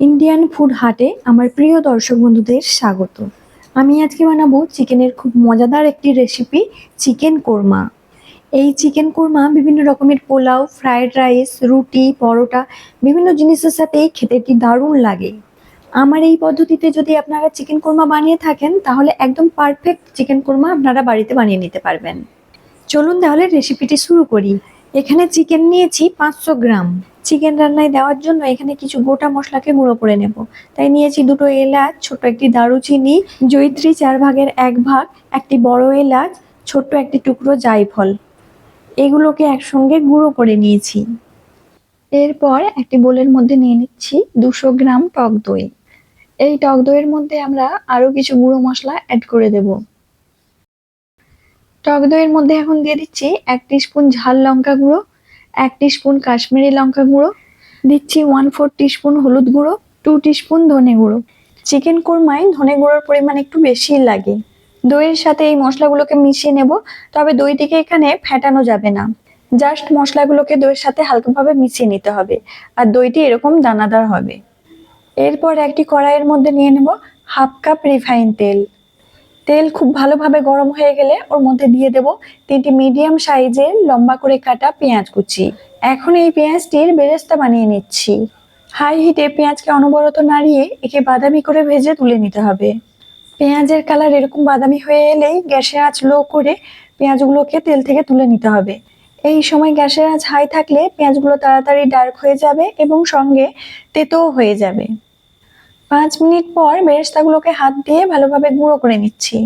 Indian food হাটে আমার প্রিয় দর্শক বন্ধুদের স্বাগত। আমি আজকে বানাবো চিকেনের খুব মজাদার একটি রেসিপি চিকেন কোরমা এই চিকেন কোরমা বিভিন্ন রকমের পোলাও ফ্রায়েড রাইস রুটি, পরোটা, বিভিন্ন জিনিসের সাথে খেতে কি দারুণ লাগে। আমার এই পদ্ধতিতে যদি আপনারা চিকেন কোরমা বানিয়ে থাকেন, তাহলে একদম পারফেক্ট চিকেন কোরমা আপনারা বাড়িতে বানিয়ে নিতে পারবেন। চলুন তাহলে রেসিপিটি শুরু করি। এখানে চিকেন নিয়েছি পাঁচশো গ্রাম। চিকেন রান্নায় দেওয়ার জন্য এখানে কিছু গোটা মশলাকে গুঁড়ো করে নেব। তাই নিয়েছি দুটো এলাচ ছোট একটি দারুচিনি জৈত্রী চার ভাগের এক ভাগ, একটি বড় এলাচ, ছোট্ট একটি টুকরো জায়ফল। এগুলোকে একসঙ্গে গুঁড়ো করে নিয়েছি। এরপর একটি বোলের মধ্যে নিয়ে নিচ্ছি দুশো গ্রাম টক দই। এই টক দইয়ের মধ্যে আমরা আরও কিছু গুঁড়ো মশলা অ্যাড করে দেব। টক দইয়ের মধ্যে এখন দিয়ে দিচ্ছি এক স্পুন ঝাল লঙ্কা গুঁড়ো এক স্পুন কাশ্মীরি লঙ্কা গুঁড়ো, দিচ্ছি ওয়ান ফোর স্পুন হলুদ গুঁড়ো টু স্পুন ধনে গুঁড়ো। চিকেন কোরমায় ধনে গুঁড়োর পরিমাণ একটু বেশি লাগে। দইয়ের সাথে এই মশলাগুলোকে মিশিয়ে নেব, তবে দইটিকে এখানে ফেটানো যাবে না। জাস্ট মশলাগুলোকে দইয়ের সাথে হালকাভাবে মিশিয়ে নিতে হবে, আর দইটি এরকম দানাদার হবে। এরপর একটি কড়াইয়ের মধ্যে নিয়ে নেব হাফ কাপ রিফাইন তেল। তেল খুব ভালোভাবে গরম হয়ে গেলে ওর মধ্যে দিয়ে দেব তিনটি মিডিয়াম সাইজের লম্বা করে কাটা পেঁয়াজ কুচি। এখন এই পেঁয়াজটির বেরেস্তা বানিয়ে নিচ্ছি। হাই হিটে পেঁয়াজকে অনবরত নাড়িয়ে একে বাদামি করে ভেজে তুলে নিতে হবে। পেঁয়াজের কালার এরকম বাদামি হয়ে এলেই গ্যাসের আঁচ লো করে পেঁয়াজগুলোকে তেল থেকে তুলে নিতে হবে। এই সময় গ্যাসের আঁচ হাই থাকলে পেঁয়াজগুলো তাড়াতাড়ি ডার্ক হয়ে যাবে এবং সঙ্গে তেতোও হয়ে যাবে। পাঁচ মিনিট পর বেরেস্তাগুলোকে হাত দিয়ে ভালোভাবে গুঁড়ো করে নিচ্ছি।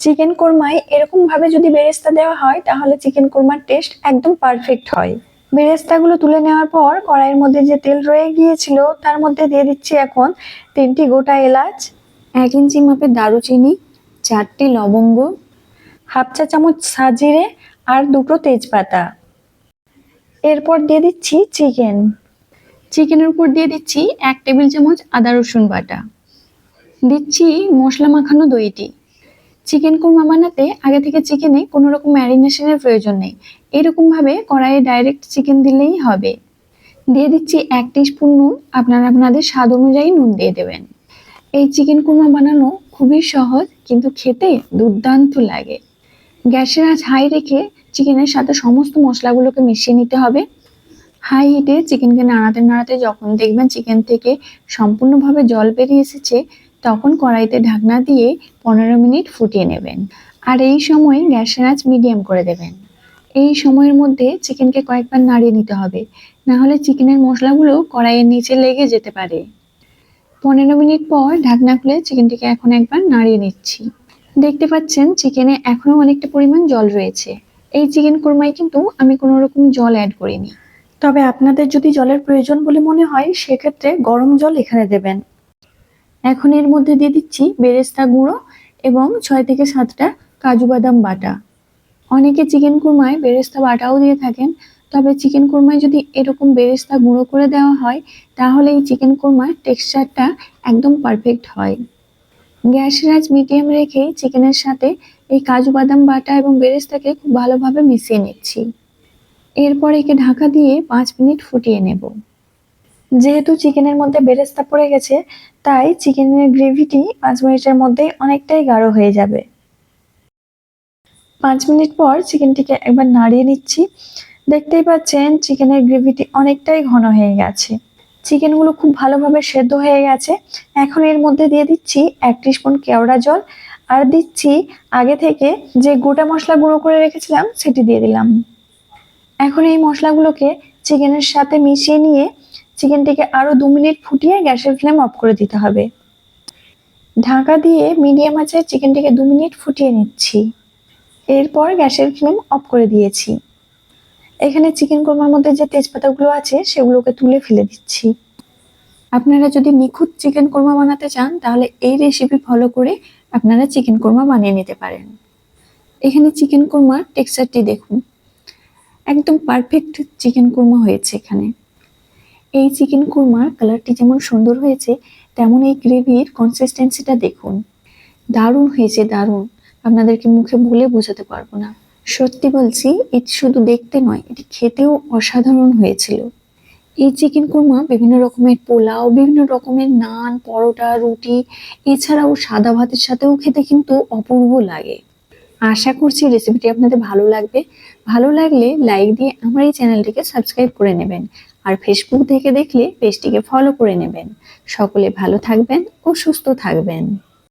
চিকেন কোরমায় এরকম ভাবে যদি বেরেস্তা দেওয়া হয়, তাহলে চিকেন কোরমার টেস্ট একদম পারফেক্ট হয়। বেরেস্তাগুলো তুলে নেওয়ার পর কড়াইয়ের মধ্যে যে তেল রয়ে গিয়েছিল, তার মধ্যে দিয়ে দিচ্ছি এখন তিনটি গোটা এলাচ, এক ইঞ্চি মাপের দারুচিনি, চারটি লবঙ্গ, হাফ চা চামচ সাজিরে, আর দুটো তেজপাতা। এরপর দিয়ে দিচ্ছি চিকেন। চিকেনের উপর দিয়ে দিচ্ছি এক টেবিল চামচ আদা রসুন বাটা। দিচ্ছি মশলা মাখানো দইটি। চিকেন কোরমা বানাতে আগে থেকে চিকেনে কোনো রকম ম্যারিনেশনের প্রয়োজন নেই। এরকমভাবে কড়াইয়ে ডাইরেক্ট চিকেন দিলেই হবে। দিয়ে দিচ্ছি এক স্পুন নুন। আপনারা আপনাদের স্বাদ অনুযায়ী নুন দিয়ে দেবেন। এই চিকেন কোরমা বানানো খুবই সহজ, কিন্তু খেতে দুর্দান্ত লাগে। গ্যাসের আঁচ হাই রেখে চিকেনের সাথে সমস্ত মশলাগুলোকে মিশিয়ে নিতে হবে। হাই হিটে চিকেনকে নাড়াতে নাড়াতে যখন দেখবেন চিকেন থেকে সম্পূর্ণভাবে জল বেরিয়ে এসেছে, তখন কড়াইতে ঢাকনা দিয়ে পনেরো মিনিট ফুটিয়ে নেবেন। আর এই সময় গ্যাসের আঁচ মিডিয়াম করে দেবেন। এই সময়ের মধ্যে চিকেনকে কয়েকবার নাড়িয়ে নিতে হবে। না হলে চিকেনের মশলাগুলো কড়াইয়ের নিচে লেগে যেতে পারে। পনেরো মিনিট পর ঢাকনা খুলে চিকেনটিকে এখন একবার নাড়িয়ে নিচ্ছি। দেখতে পাচ্ছেন চিকেনে এখনও অনেকটা পরিমাণ জল রয়েছে। এই চিকেন কোরমায় কিন্তু আমি কোনো রকম জল অ্যাড করিনি। তবে আপনাদের যদি জলের প্রয়োজন বলে মনে হয়, সেক্ষেত্রে গরম জল এখানে দেবেন। এখন এর মধ্যে দিয়ে দিচ্ছি বেরেস্তা গুঁড়ো এবং ছয় থেকে সাতটা কাজু বাদাম বাটা। অনেকে চিকেন কুরমায় বেরেস্তা বাটাও দিয়ে থাকেন, তবে চিকেন কুরমায় যদি এরকম বেরেস্তা গুঁড়ো করে দেওয়া হয়, তাহলে এই চিকেন কুরমার টেক্সচারটা একদম পারফেক্ট হয়। গ্যাসের আজ মিডিয়াম রেখে চিকেনের সাথে এই কাজু বাদাম বাটা এবং বেরেস্তাকে খুব ভালোভাবে মিশিয়ে নিচ্ছি। এরপর একে ঢাকা দিয়ে পাঁচ মিনিট ফুটিয়ে নেব। যেহেতু চিকেনের মধ্যে বেরেস্তা পড়ে গেছে, তাই চিকেনের গ্রেভিটি পাঁচ মিনিটের মধ্যেই অনেকটাই গাঢ় হয়ে যাবে। পাঁচ মিনিট পর চিকেনটিকে একবার নাড়িয়ে নিচ্ছি। দেখতেই পাচ্ছেন চিকেনের গ্রেভিটি অনেকটাই ঘন হয়ে গেছে। চিকেনগুলো খুব ভালোভাবে সেদ্ধ হয়ে গেছে। এখন এর মধ্যে দিয়ে দিচ্ছি এক স্পুন কেওড়া জল আর দিচ্ছি আগে থেকে যে গোটা মশলা গুঁড়ো করে রেখেছিলাম সেটি দিয়ে দিলাম। এখন এই মশলাগুলোকে চিকেনের সাথে মিশিয়ে নিয়ে চিকেনটিকে আরও দু মিনিট ফুটিয়ে গ্যাসের ফ্লেম অফ করে দিতে হবে। ঢাকা দিয়ে মিডিয়াম আঁচে চিকেনটিকে দু মিনিট ফুটিয়ে নিচ্ছি। এরপর গ্যাসের ফ্লেম অফ করে দিয়েছি। এখানে চিকেন কোরমার মধ্যে যে তেজপাতাগুলো আছে সেগুলোকে তুলে ফেলে দিচ্ছি। আপনারা যদি নিখুঁত চিকেন কোরমা বানাতে চান, তাহলে এই রেসিপি ফলো করে আপনারা চিকেন কোরমা বানিয়ে নিতে পারেন। এখানে চিকেন কোরমার টেক্সচারটি দেখুন। একদম পারফেক্ট চিকেন কোরমা হয়েছে এখানে। এই চিকেন কোরমার কালারটি যেমন সুন্দর হয়েছে, তেমন এই গ্রেভির কনসিস্টেন্সিটা দেখুন। দারুণ হয়েছে, দারুণ। আপনাদেরকে মুখে বলে বোঝাতে পারব না। সত্যি বলছি, এটি শুধু দেখতে নয়, এটি খেতেও অসাধারণ হয়েছিল। এই চিকেন কোরমা বিভিন্ন রকমের পোলাও, বিভিন্ন রকমের নান, পরোটা, রুটি, এছাড়াও সাদা ভাতের সাথেও খেতে কিন্তু অপূর্ব লাগে। আশা করছি রেসিপিটি আপনাদের ভালো লাগবে। ভালো লাগলে লাইক দিয়ে আমার এই চ্যানেলটিকে সাবস্ক্রাইব করে নেবেন। আর ফেসবুক থেকে দেখলে পেজটিকে ফলো করে নেবেন। সকলে ভালো থাকবেন ও সুস্থ থাকবেন।